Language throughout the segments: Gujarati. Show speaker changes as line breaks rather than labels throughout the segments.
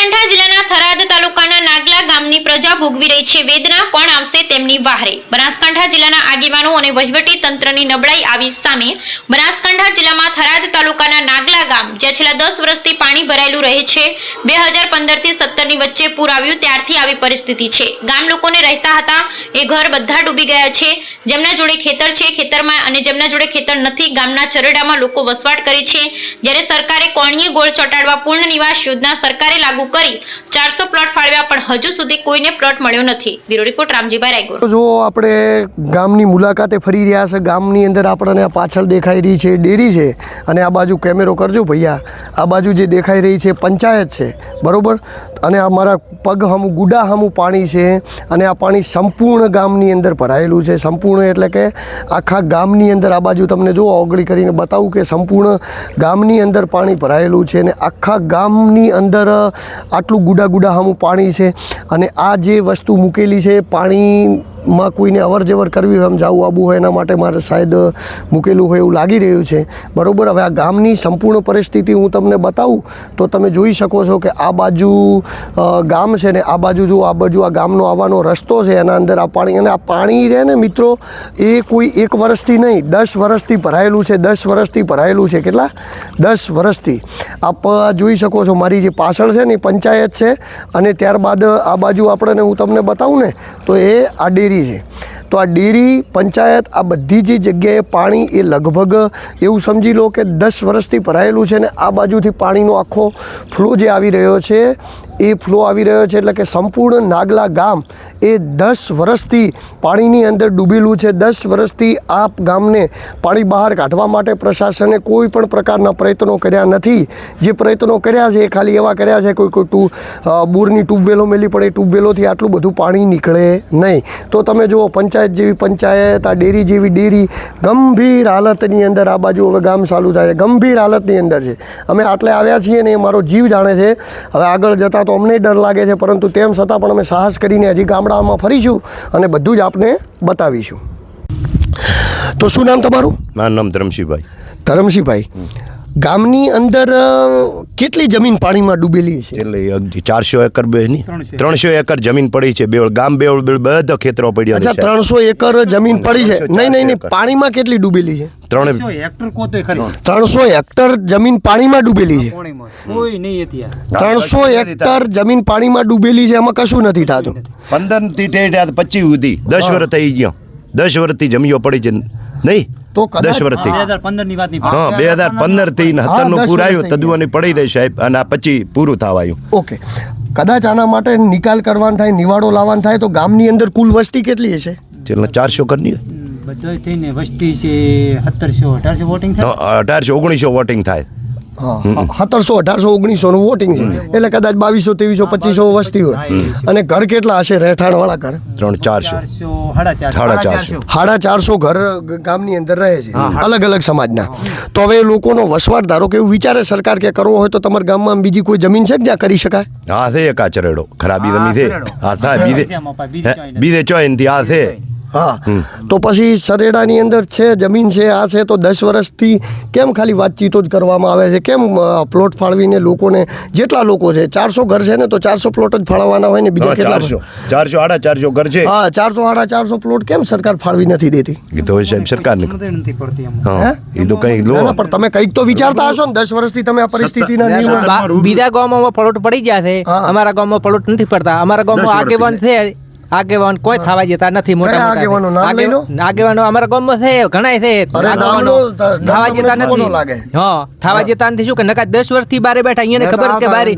બનાસકાંઠા જિલ્લાના થરાદ તાલુકાના નાગલા ગામની પ્રજા ભોગવી રહી છે. વેદના કોણ આવશે તેમની વાહરે. બનાસકાંઠા જિલ્લાના આગેવાનો અને વહીવટી નબળાઈ આવી સામે બનાસકાંઠા જિલ્લામાં થરાદ તાલુકાના નાગલા ગામ, જ્યાં છેલ્લા દસ વર્ષથી પાણી ભરાયેલું રહે છે, બે હજાર સત્તરની વચ્ચે પૂર આવ્યું, ત્યારથી આવી પરિસ્થિતિ છે. ગામ લોકોને રહેતા હતા, એ ઘર બધા ડૂબી ગયા છે. જેમના જોડે ખેતર છે, ખેતરમાં અને જેમના જોડે ખેતર નથી, ગામના ચરડામાં લોકો વસવાટ કરે છે. જ્યારે સરકારે કોણીએ ગોળ ચોટાડવા પૂર્ણ નિવાસ યોજના સરકારે લાગુ કરી, ચારસો પ્લોટ ફાળવ્યા, પણ હજુ સુધી કોઈને પ્લોટ મળ્યો નથી. Bureau report, Ramjibhai Raigor.
જો આપણે ગામની મુલાકાતે ફરી રહ્યા છે, ગામની અંદર આપણને પાછળ દેખાઈ રહી છે ડેરી છે, અને આ બાજુ કેમેરો કરજો ભૈયા. આ બાજુ જે દેખાઈ રહી છે, પંચાયત છે, બરોબર? અને આ મારા પગ હમું, ગુડા હમું પાણી છે, અને આ પાણી સંપૂર્ણ ગામની અંદર ભરાયેલું છે. સંપૂર્ણ એટલે કે આખા ગામની અંદર આ બાજુ તમને જો ઓગળી કરીને બતાવું કે સંપૂર્ણ ગામની અંદર પાણી ભરાયેલું છે, અને આખા ગામની અંદર આટલું ગુડા ગુડા હમું પાણી છે અને આ જે વસ્તુ મૂકેલી છે પાણીમાં કોઈને અવર જવર કરવી હોય એમ જવું આવવું હોય, એના માટે મારે શાયદ મૂકેલું હોય એવું લાગી રહ્યું છે. બરાબર, હવે આ ગામની સંપૂર્ણ પરિસ્થિતિ હું તમને બતાવું, તો તમે જોઈ શકો છો કે આ બાજુ ગામ છે ને, આ બાજુ જો, આ બાજુ આ ગામનો આવવાનો રસ્તો છે, એના અંદર આ પાણી, અને આ પાણી રહે ને મિત્રો, એ કોઈ એક વર્ષથી નહીં, દસ વર્ષથી ભરાયેલું છે, દસ વર્ષથી ભરાયેલું છે, કેટલા? દસ વર્ષથી. આપ જોઈ શકો છો મારી જે પાછળ છે ને, એ પંચાયત છે, અને ત્યારબાદ આ બાજુ આપણને હું તમને બતાવું ને, તો એ આ ડેરી છે. તો આ ડેરી, પંચાયત, આ બધી જે જગ્યાએ પાણી એ લગભગ એવું સમજી લો કે દસ વર્ષથી ભરાયેલું છે ને આ બાજુથી પાણીનો આખો ફ્લો જે આવી રહ્યો છે એ ફ્લો આવી રહ્યો છે એટલે કે સંપૂર્ણ નાગલા ગામ એ દસ વર્ષથી પાણીની અંદર ડૂબેલું છે. દસ વર્ષથી આ ગામને પાણી બહાર કાઢવા માટે પ્રશાસને કોઈ પણ પ્રકારના પ્રયત્નો કર્યા નથી. જે પ્રયત્નો કર્યા છે એ ખાલી એવા કર્યા છે કોઈ કોઈ ટુ બોરની ટ્યુબવેલો મેલી પડે, ટ્યુબવેલોથી આટલું બધું પાણી નીકળે નહીં. તો તમે જુઓ, પંચાયત જેવી પંચાયત, આ ડેરી જેવી ડેરી ગંભીર હાલતની અંદર આ બાજુ હવે ગામ ચાલુ થાય છે. ગંભીર હાલતની અંદર છે. અમે આટલે આવ્યા છીએ ને એ મારો જીવ જાણે છે. હવે આગળ જતાં તો અમને ડર લાગે છે પરંતુ તેમ છતાં પણ અમે સાહસ કરીને હજી ગામડામાં ફરીશું અને બધું જ આપને બતાવીશું. તો શું નામ તમારું?
મારું નામ ધરમશીભાઈ
ધરમસિંહભાઈ. ગામની અંદર કેટલી જમીન પાણીમાં ડૂબેલી છે?
એટલે અગદી ચારસો એકર બે ની? ત્રણસો. એકર જમીન પડી છે બેવળ ગામ બેવળ બેવળ બધા ખેતરો પડ્યા
અચ્છા
છે
ત્રણસો એકર જમીન પડી છે. નહીં નહીં નહીં પાણીમાં કેટલી ડૂબેલી છે?
ત્રણ
હેક્ટર
ત્રણસો હેક્ટર જમીન પાણીમાં ડૂબેલી છે.
પોણીમાં. કોઈ નહીં અત્યારે.
ત્રણસો હેક્ટર જમીન પાણીમાં ડૂબેલી છે એમાં કશું નથી થતું.
પંદરથી પચીસ સુધી. દસ વર્ષ થઈ ગયો. દસ વર્ષથી જમીઓ પડી છે. નહીં?
તો કદાચ-
દસ વર્ષથી હા બે હજાર પંદરથી
હતરનું
પૂર આવ્યું
ગયા.
પડી દઈ સાહેબ અને આ પછી પૂરું થવા આવ્યું
ઓકે. કદાચ આના માટે નિકાલ કરવાનો થાય નિવાડો લાવવાનો થાય તો ગામની અંદર કુલ વસ્તી કેટલી હશે?
એટલે ચારસો કરની?
બધો થઈને વસ્તી છે સત્તરસો અઢારસો વોટિંગ થાય?
અઢારસો ઓગણીસો વોટિંગ થાય.
સત્તરસો અઢારસો ઓગણીસો નું વોટિંગ છે. એટલે કદાચ બાવીસો ત્રેવીસો પચીસો વસ્તી હોય. અને ઘર કેટલા હશે? રહેઠાણવાળા ઘર?
ત્રણ ચારસો.
ચારસો સાડા ચારસો.
સાડા ચારસો.
ઘર ગામની અંદર રહે છે. અલગ અલગ સમાજના. તો હવે લોકોનો વસવાટ ધારો કે એવું વિચારે સરકાર કે કરવો હોય તો તમારા ગામમાં બીજી કોઈ જમીન છે કે જ્યાં કરી શકાય?
હા છે એક આ ચરેડો ખરાબી જમીન છે. હા સાહેબ બીજે
બીજે
હે, થી આ છે.
હા. તો પછી સરેડાની અંદર છે જમીન છે આ છે તો દસ વર્ષથી કેમ ખાલી વાતચીતો જ કરવામાં આવે છે? કેમ પ્લોટ ફાળવીને લોકોને જેટલા લોકો છે ચારસો ઘર છે ને તો ચારસો પ્લોટ જ ફાળવવાના હોય ને બીજા કેટલા
ચારસો. ચારસો આડા ચારસો ઘર છે.
હા ચારસો આડા ચારસો પ્લોટ કેમ સરકાર ફાળવી નથી દેતી?
એ તો સાહેબ સરકારને
નથી પડતી
એ તો કઈ લો.
પણ તમે કંઈક તો વિચારતા હશો ને દસ વર્ષથી તમે આ પરિસ્થિતિના નિયમો
બીજા ગામમાં પ્લોટ પડી ગયા છે. અમારા ગામમાં પ્લોટ નથી પડતા. અમારા ગામમાં આગેવાન છે. આગેવાન કોઈ થવા જતા નથી મોટા
આગેવાનો? નામ લઈ લો.
આગેવાનો અમારા ગામમાં છે ઘણાય છે. આગેવાનો થવા જતા નથી. હા થવા જતા નથી શું કે નકા દસ વર્ષથી બારે બેઠા અહીંયા ખબર કે બારે?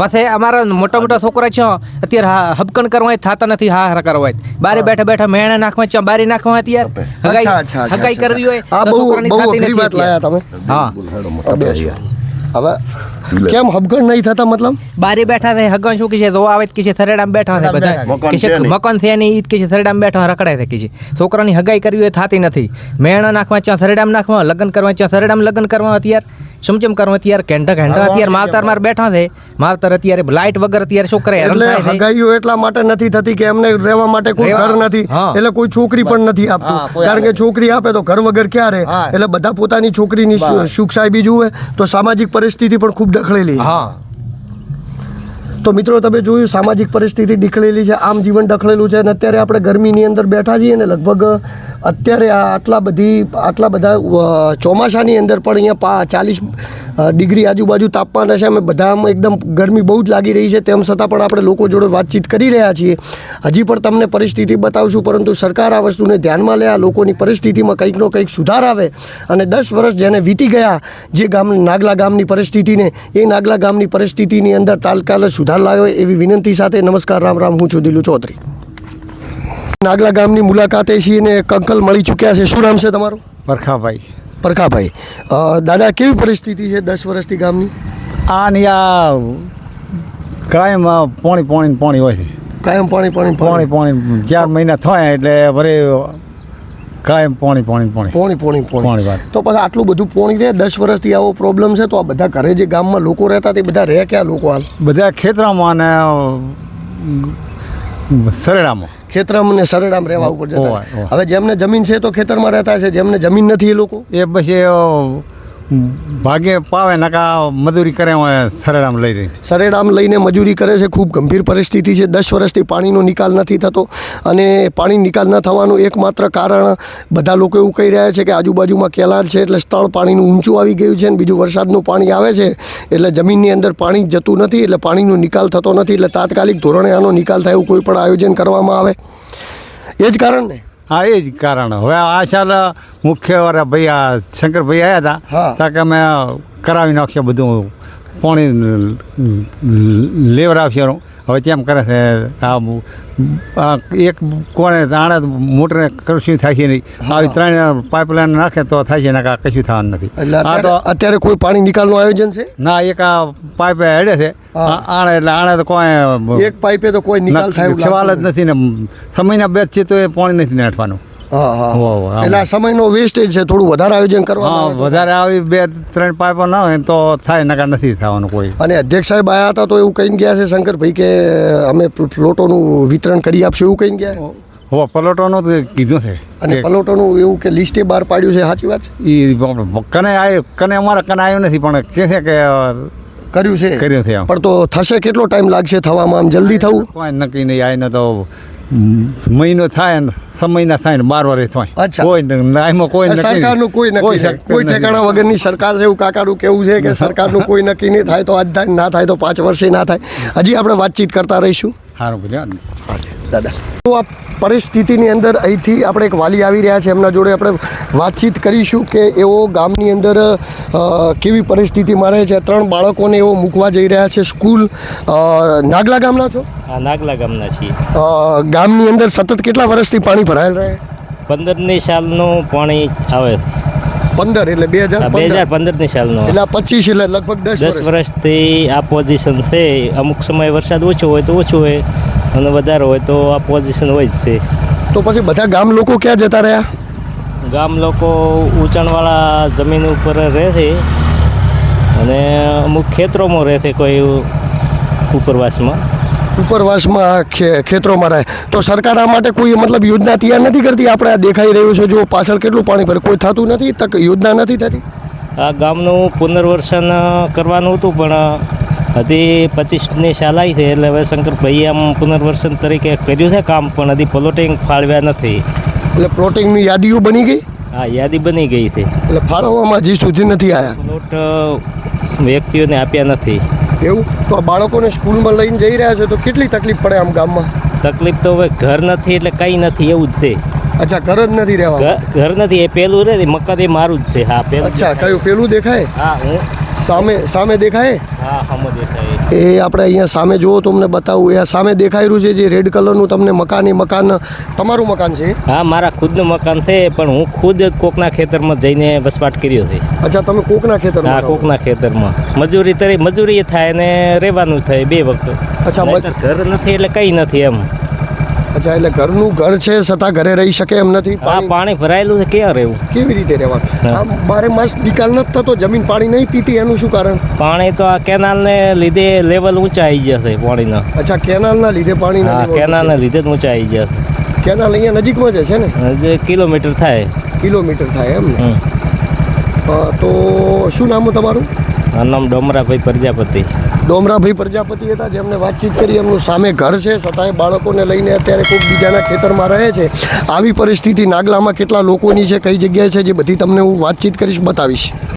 પછી અમારા મોટા મોટા છોકરા છે અત્યારે હા હબકણ કરવા થતા નથી હા હારા કરવા બારે બેઠા બેઠા મેણા નાખવા છે બારી નાખવા અત્યારે.
અચ્છા,
હગાઈ હગાઈ કરવી હોય
આ બહુ બહુ અઘરી વાત લાયા તમે.
હા.
હવે કેમ હબગણ નહીં થતા મતલબ?
બારે બેઠા છે હગણ શું કે છે જો આવે કે છે થરેડામાં બેઠા છે બધા.
મકાન
કે છે
છે
મકાન છે નહીં ઈ જ કે છે થરેડામાં બેઠા રખડે છે કે છે. છોકરાની હગાઈ કરવી હોય થાતી નથી. મેણા નાખવા ત્યાં થરેડામાં નાખવા લગ્ન કરવા ત્યાં થરેડામાં લગ્ન કરવા અત્યારે? સમચમ કરવા? અત્યારે ઘંટા ઘંટા અત્યારે માવતર માર બેઠા છે. માવતર અત્યારે લાઇટ વગર અત્યારે છોકરા હેરાન
એટલે
થાય છે.
હગાઈઓ એટલા માટે નથી થતી કે એમને રહેવા માટે કોઈ ઘર નથી. એટલે કોઈ છોકરી પણ નથી આપતું. કારણ કે છોકરી આપે તો ઘર વગર ક્યારે? એટલે બધા પોતાની છોકરીની સુખ સાહેબી જુએ તો સામાજિક પરિસ્થિતિ પણ ખૂબ ડખળેલી
હા.
તો મિત્રો, તમે જોયું સામાજિક પરિસ્થિતિ નીકળેલી છે, આમ જીવન ડખળેલું છે, અને અત્યારે આપણે ગરમીની અંદર બેઠા છીએ ને લગભગ અત્યારે આ આટલા બધી, આટલા બધા ચોમાસાની અંદર પણ અહીંયા પા, ચાલીસ ડિગ્રી આજુબાજુ તાપમાન હશે અમે બધા એકદમ ગરમી બહુ જ લાગી રહી છે, તેમ છતાં પણ આપણે લોકો જોડે વાતચીત કરી રહ્યા છીએ. હજી પણ તમને પરિસ્થિતિ બતાવશું, પરંતુ સરકાર આ વસ્તુને ધ્યાનમાં લે, આ લોકોની પરિસ્થિતિમાં કંઈકનો કંઈક સુધાર આવે, અને દસ વર્ષ જેને વીતી ગયા, જે ગામ, નાગલા ગામની પરિસ્થિતિને, એ નાગલા ગામની પરિસ્થિતિની અંદર તાત્કાલિક સુધાર લાવે એવી વિનંતી સાથે નમસ્કાર રામ રામ હું છું દિલુ ચૌધરી. નાગલા ગામની મુલાકાતે છીએ ને એક અંકલ મળી ચૂક્યા છે. શું નામ છે તમારું?
પરખાભાઈ.
પરખાભાઈ. દાદા કેવી પરિસ્થિતિ છે દસ વર્ષથી ગામની?
આ ને આ કાયમ પોણી પોણી પોણી હોય
કાયમ પાણી પાણી.
પોણી પાણી ચાર મહિના થાય એટલે વરે કાયમ પોણી પોણી પોણી.
પોણી પોણી
પોણી.
તો પછી આટલું બધું પોણી રહે દસ વર્ષથી આવો પ્રોબ્લેમ છે તો આ બધા ઘરે જે ગામમાં લોકો રહેતા તે બધા રહે ક્યાં લોકો હાલ?
બધા ખેતરામાં અને સરેડામાં.
ખેતરમ ને સરેડામ રહેવા ઉપર જતા હવે જેમને જમીન છે તો ખેતરમાં રહેતા છે જેમને જમીન નથી એ લોકો?
એ પછી ભાગે પાવે નકા મજૂરી કરે સરેડામાં લઈ રહી.
સરેડામ લઈને મજૂરી કરે છે. ખૂબ ગંભીર પરિસ્થિતિ છે. દસ વર્ષથી પાણીનો નિકાલ નથી થતો અને પાણી નિકાલ ન થવાનું એકમાત્ર કારણ બધા લોકો એવું કહી રહ્યા છે કે આજુબાજુમાં કેલાર છે એટલે સ્થળ પાણીનું ઊંચું આવી ગયું છે અને બીજું વરસાદનું પાણી આવે છે એટલે જમીનની અંદર પાણી જતું નથી એટલે પાણીનો નિકાલ થતો નથી એટલે તાત્કાલિક ધોરણે આનો નિકાલ થાય એવું કોઈ પણ આયોજન કરવામાં આવે. એ જ કારણ ને
હા એ જ કારણ. હવે આ સાલ મુખ્ય વાળા ભાઈ આ શંકરભાઈ આવ્યા હતા ત્યાં કે અમે કરાવી નાખ્યો બધું. પાણી લેવડાવશે હવે કેમ કરે છે? આ એક કોને આણે મોટરને કશું થાય છે નહીં. આવી ત્રણ પાઇપલાઇન નાખે તો થાય છે ને આ કશું થવાનું નથી. આ તો
અત્યારે કોઈ પાણી નિકાલનું આયોજન છે?
ના એક આ પાઇપે હેડે છે. આણે એટલે આણે તો કોઈ
એક પાઇપે તો કોઈ નિકાલ થાય
સવાલ જ નથી ને. સમયના બેચ છે તો એ પાણી નથી
હા. એટલે આ સમયનો વેસ્ટેજ છે થોડું વધારે આયોજન
કરવા
કરવાનું
વધારે આવી બે ત્રણ પાઇપો ના હોય તો થાય નકા નથી થવાનું કોઈ.
અને અધ્યક્ષ સાહેબ આવ્યા હતા તો એવું કહીને ગયા છે શંકરભાઈ કે અમે પ્લોટોનું વિતરણ કરી આપશું એવું કહીને ગયા?
હો પલોટોનું કીધું છે
અને પલોટોનું એવું કે લિસ્ટે બહાર પાડ્યું છે સાચી વાત છે?
કને આવ્યું કને અમારા કને આવ્યું નથી પણ કે છે કે
કર્યું છે.
કર્યું છે
પણ તો થશે કેટલો ટાઈમ લાગશે થવામાં? આમ જલ્દી થવું?
કોઈ નક્કી નહીં આવીને તો મહિનો થાય ને છ મહિના થાય ને બાર વર્ષ થાય.
અચ્છા.
કોઈ ન- આમાં કોઈ
સરકારનું કોઈ નક્કી કોઈ ઠેકાણા વગરની સરકાર છે એવું કાકાનું કેવું છે કે સરકારનું કોઈ નક્કી નહીં થાય તો આજ થાય ના થાય તો પાંચ વર્ષે ના થાય. હજી આપણે વાતચીત કરતા રહીશું.
સારું બધું
દાદા. તો આ પરિસ્થિતિની અંદર અહીંથી આપણે એક વાલી આવી રહ્યા છે. એમના જોડે આપણે વાતચીત કરીશું કે એઓ ગામની અંદર કેવી પરિસ્થિતિમાં રહે છે. ત્રણ બાળકોને એવો મૂકવા જઈ રહ્યા છે સ્કૂલ. નાગલા ગામના છો?
હા નાગલા ગામના છીએ.
ગામની અંદર સતત કેટલા વર્ષથી પાણી ભરાયેલ રહે?
પંદરની સાલનું પાણી આવે.
પંદર એટલે બે હજાર
બે હજાર પંદરની સાલનું.
એટલે પચીસ એટલે લગભગ દસ
દસ વર્ષથી આ પોઝિશન છે. અમુક સમય વરસાદ ઓછો હોય તો ઓછો હોય અને વધારે હોય તો આ પોઝિશન હોય જ છે.
તો પછી બધા ગામ લોકો ક્યાં જતા રહ્યા?
ગામ લોકો ઊંચાણવાળા જમીન ઉપર રહે છે અને અમુક ખેતરોમાં રહે છે કોઈ ઉપરવાસમાં.
ઉપરવાસમાં ખે- ખેતરોમાં રહે. તો સરકાર આ માટે કોઈ મતલબ યોજના તૈયાર નથી કરતી? આપણે આ દેખાઈ રહ્યું છે જો પાછળ કેટલું પાણી ભરે? કોઈ થતું નથી? તક યોજના નથી થતી?
આ ગામનું પુનર્વસન કરવાનું હતું પણ હજી પચીસની શાલાઈ છે એટલે હવે શંકરભાઈએ આમ પુનર્વસન તરીકે કર્યું છે કામ પણ હજી પ્લોટિંગ ફાળવ્યા નથી.
એટલે પ્લોટિંગની યાદીઓ બની ગઈ?
આ યાદી બની ગઈ છે.
એટલે ફાળવવામાં હજી સુધી નથી આવ્યા
પ્લોટ વ્યક્તિઓને આપ્યા નથી.
એવું? તો આ બાળકોને સ્કૂલમાં લઈને જઈ રહ્યા છે, તો કેટલી તકલીફ પડે આમ ગામમાં?
તકલીફ તો હવે ઘર નથી, એટલે કંઈ નથી, એવું જ છે.
અચ્છા ઘર જ નથી રહેવા
ઘર નથી એ પેલું રે મકાન એ મારું જ છે હા પેલું
અચ્છા કયું પેલું દેખાય?
હા હું
સામે સામે દેખાય?
હા સામે દેખાય.
એ આપણે અહીંયા સામે જુઓ તમને બતાવું. એ સામે દેખાઈ રહ્યું છે જે રેડ કલરનું તમને મકાન એ મકાન તમારું મકાન છે?
હા મારા ખુદનું મકાન છે પણ હું ખુદ જ કોકના ખેતરમાં જઈને વસવાટ કર્યો છે.
અચ્છા તમે કોકના ખેતરમાં
હા કોકના ખેતરમાં. મજૂરી તરી મજૂરી થાય ને રહેવાનું થાય બે વખત.
અચ્છા,
ઘર નથી એટલે કંઈ નથી એમ.
અચ્છા એટલે ઘરનું ઘર છે છતાં ઘરે રહી શકે એમ નથી? પાણી
ભરાયેલું છે ક્યાં રહેવું?
કેવી રીતે રહેવાનું? બારે માસ નિકાલ નથી થતો જમીન પાણી નહીં પીતી એનું શું કારણ?
પાણી તો આ કેનાલને લીધે લેવલ ઊંચા આવી જશે પાણીના.
અચ્છા કેનાલના લીધે પાણી
કેનાલને લીધે જ ઊંચા આવી જશે
કેનાલ અહીંયા નજીકમાં જ છે ને?
જે કિલોમીટર થાય.
કિલોમીટર થાય એમ ને? તો શું નામ તમારું?
આ નામ ડોમરાભાઈ પ્રજાપતિ.
ડોમરાભાઈ પ્રજાપતિ હતા, જેમને વાતચીત કરી, એમનું સામે ઘર છે છતાંય બાળકોને લઈને અત્યારે ખૂબ બીજાના ખેતરમાં રહે છે. આવી પરિસ્થિતિ નાગલામાં કેટલા લોકોની છે, કઈ જગ્યાએ છે, જે બધી તમને હું વાતચીત કરીશ, બતાવીશ.